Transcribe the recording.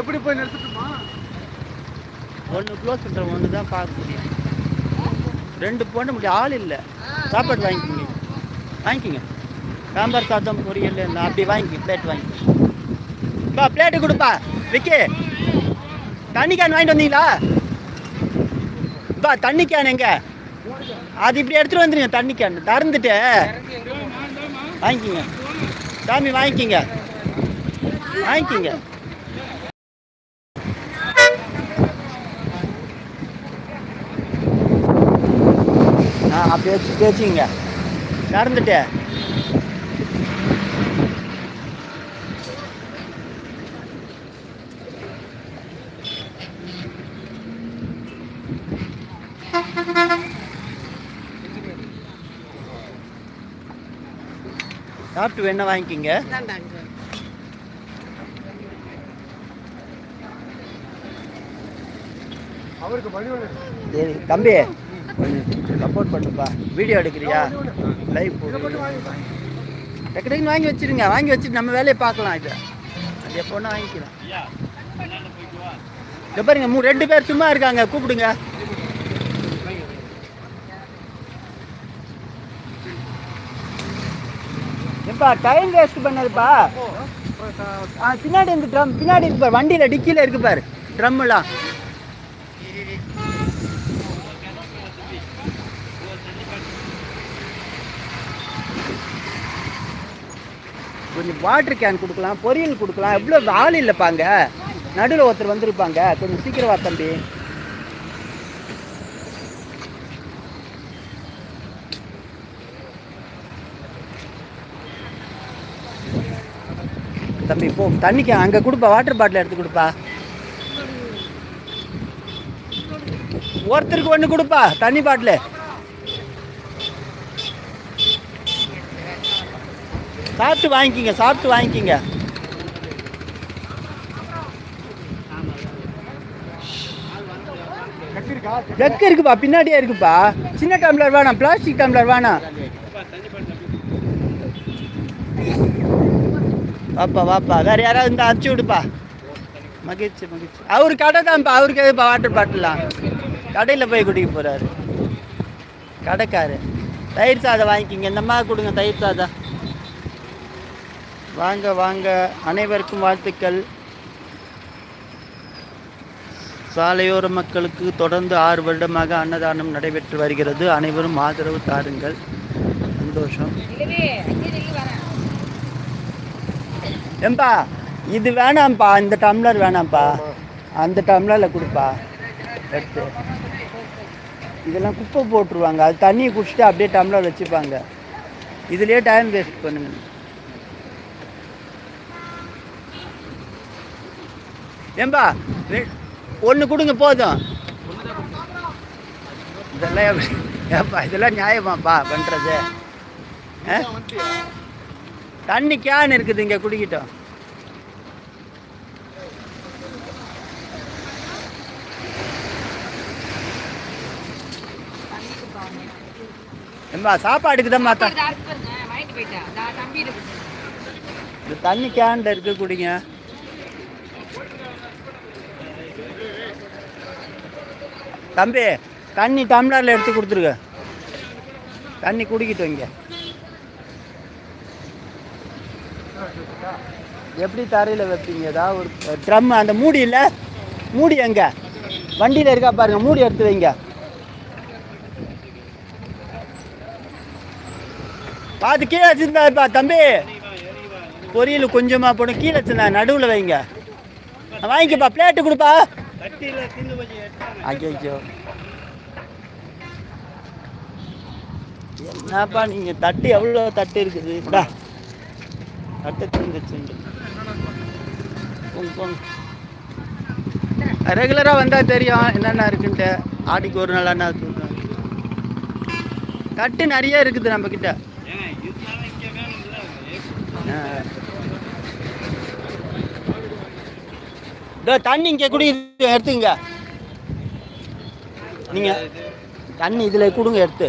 எப்படி போய் நிறுத்தட்டுமா? ஒன்று க்ளோஸ் பண்ணுற ஒன்று தான் பார்க்க முடியும். ரெண்டு போட முடியும் ஆள் இல்லை. சாப்பாடு வாங்கிக்கோங்க வாங்கிக்கோங்க. சாம்பார் சாதம் பொரியல் அப்படி வாங்கி பிளேட் வாங்கி பா பிளேட்டு கொடுப்பா. விக்கி. தண்ணி கேன் வாங்கிட்டு வந்தீங்களா? பா தண்ணி கேன் எங்க? அது இப்படி எடுத்துகிட்டு வந்துருங்க தண்ணி கேன் திறந்துட்டு. வாங்கிக்கிங்க. சாமி வாங்கிக்கிங்க. வாங்கிக்கிங்க. ஆ அப்படியே வச்சு பேச்சுங்க திறந்துட்டு. சாப்பிட்டு வேணா வாங்கிக்கிங்க. அவருக்கு தம்பி. சப்போர்ட் பண்ணுப்பா. வீடியோ எடுக்கிறியா? லைவ் போடு. டக்கு வாங்கி வச்சிருங்க. வாங்கி வச்சுட்டு நம்ம வேலையை பார்க்கலாம் இது. அது எப்போனா வாங்கிக்கலாம். இங்க பாருங்க மூ ரெண்டு பேர் சும்மா இருக்காங்க. கூப்பிடுங்க. எப்பா டைம் வேஸ்ட் பண்ணதுப்பா. ஆ பின்னாடி இந்த ட்ரம் பின்னாடி இருக்கு பாரு. வண்டியில் டிக்கியில் இருக்கு பாரு. ட்ரம்மெல்லாம் கொஞ்சம் வாட்டர் கேன் கொடுக்கலாம் பொரியல் கொடுக்கலாம். எவ்வளோ ஆள் இல்லைப்பாங்க. நடுவில் ஒருத்தர் வந்திருப்பாங்க. கொஞ்சம் சீக்கிரம் வா தம்பி. தம்பி போ. தண்ணிக்கு அங்கே கொடுப்பா வாட்டர் பாட்டில் எடுத்து கொடுப்பா. ஒருத்தருக்கு ஒன்று கொடுப்பா தண்ணி பாட்டில் சாப்பிட்டு வாங்கிக்கிங்க சாப்பிட்டு வாங்கிக்கிங்க. கட்டிருக்கா ஜக்கு இருக்குப்பா பின்னாடியே இருக்குப்பா. சின்ன டம்ளர் வேணாம் பிளாஸ்டிக் டம்ளர் வேணாம். வாப்பா வாப்பா வேற யாராவது இருந்தா அனுப்பிச்சு விடுப்பா. மகிழ்ச்சி மகிழ்ச்சி. அவர் கடை தான்ப்பா அவருக்கு எதுப்பா வாட்டர் பாட்டிலாம் கடையில் போய் குடிக்க போகிறாரு கடைக்காரு தயிர் சாதம் வாங்கிக்கிங்க இந்தம்மா கொடுங்க தயிர் சாதம். வாங்க வாங்க. அனைவருக்கும் வாழ்த்துக்கள். சாலையோர மக்களுக்கு தொடர்ந்து ஆறு வருடமாக அன்னதானம் நடைபெற்று வருகிறது. அனைவரும் ஆதரவு தாருங்கள். சந்தோஷம். ஏம்பா இது வேணாம்ப்பா. இந்த டம்ளர் வேணாம்ப்பா. அந்த டம்ளரில் கொடுப்பா. எடுத்து. இதெல்லாம் குப்பை போட்டுருவாங்க. அது தண்ணியை குடிச்சிட்டு அப்படியே டம்ளர் வச்சுப்பாங்க. இதுலேயே டைம் வேஸ்ட் பண்ணுங்க. ஏம்பா ஒன்று கொடுங்க போதும். இதெல்லாம் ஏப்பா இதெல்லாம் நியாயமாப்பா பண்ணுறது தண்ணி கேன் இருக்குது இங்கே குடிக்கிட்டோம். ஏம்பா சாப்பாடுக்கு தான் மாத்தா இந்த தண்ணி கேன்ல இருக்கு குடிங்க. தம்பி தண்ணி டம்ளர்ல எடுத்து கொடுத்துருங்க தண்ணி குடிக்கிட்டு வைங்க எப்படி தரையில் வைப்பீங்க? ஏதாவது ஒரு ட்ரம் அந்த மூடி இல்லை? மூடி எங்க? வண்டியில் இருக்கா பாருங்க மூடி எடுத்து வைங்க. பார்த்து கீழே வச்சிருந்தாருப்பா தம்பி. பொரியல் கொஞ்சமாக போடும். கீழே வச்சிருந்தா நடுவில் வைங்க. வாங்கிக்கப்பா பிளேட்டு கொடுப்பா. ஐயோ என்னப்பா நீங்க தட்டு எவ்வளோ தட்டு இருக்குது? இந்தா. தட்டு தந்துச்சு போங்க போங்க. ரெகுலராக வந்தால் தெரியும் என்னென்ன இருக்குன்ட்டு. ஆடிக்கு ஒரு நாள் என்ன தட்டு நிறைய இருக்குது நம்ம இதோ தண்ணி இங்கே குடி எடுத்துங்க நீங்கள் தண்ணி இதில் கொடுங்க எடுத்து.